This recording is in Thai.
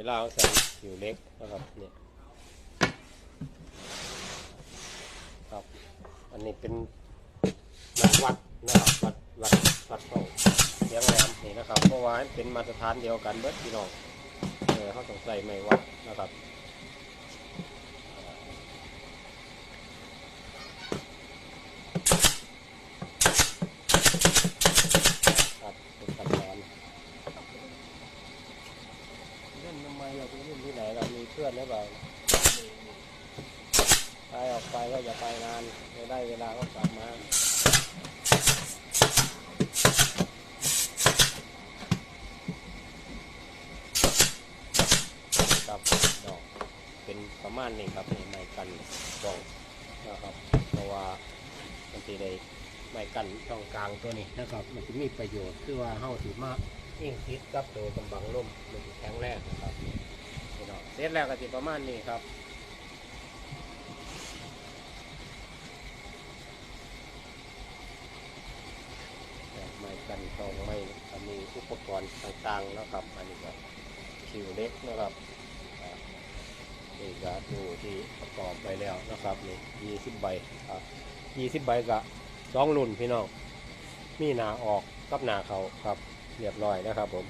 เวลาใส่อยู่เล็กนะครับเนี่ยครับ อันนี้เป็นนักวัดนะครับวัดวัดวัดของเสียงแหลมนี่นะครับเพราะว่าเป็นมาตรฐานเดียวกันเบิดพี่น้องเออเขาต้องใส่ไม่วัดนะครับเป็นขั้นตอน เราไปเล่นที่ไหนเรามีเพื่อนหรือเปล่าไปออกไปก็อย่าไปนานไม่ได้เวลาก็กลับมาครับดอกเป็นประมาณนี้ครับนี่ไม้กันดอกนะครับ เพราะว่ามันตีได้ไม้กันช่องกลางตัวนี้นะครับ มันจะมีประโยชน์คือว่าเฮาถือมากยิ่งติดกับตัวกำบังลมมันแข็งแรง รับพี่น้องเสร็จแล้วก็จะประมาณนี้ครับไม้กันช่องไม้มีอุปกรณ์ต่างๆนะครับอันนี้ก็คิวเล็กนะครับอ่านี่ก็ดูที่ประกอบไปแล้วนะครับนี่ยี่สิบใบครับยี่สิบใบก็สองรุ่นพี่น้องมีหนาออกกับหนาเขาครับเรียบร้อยนะครับผม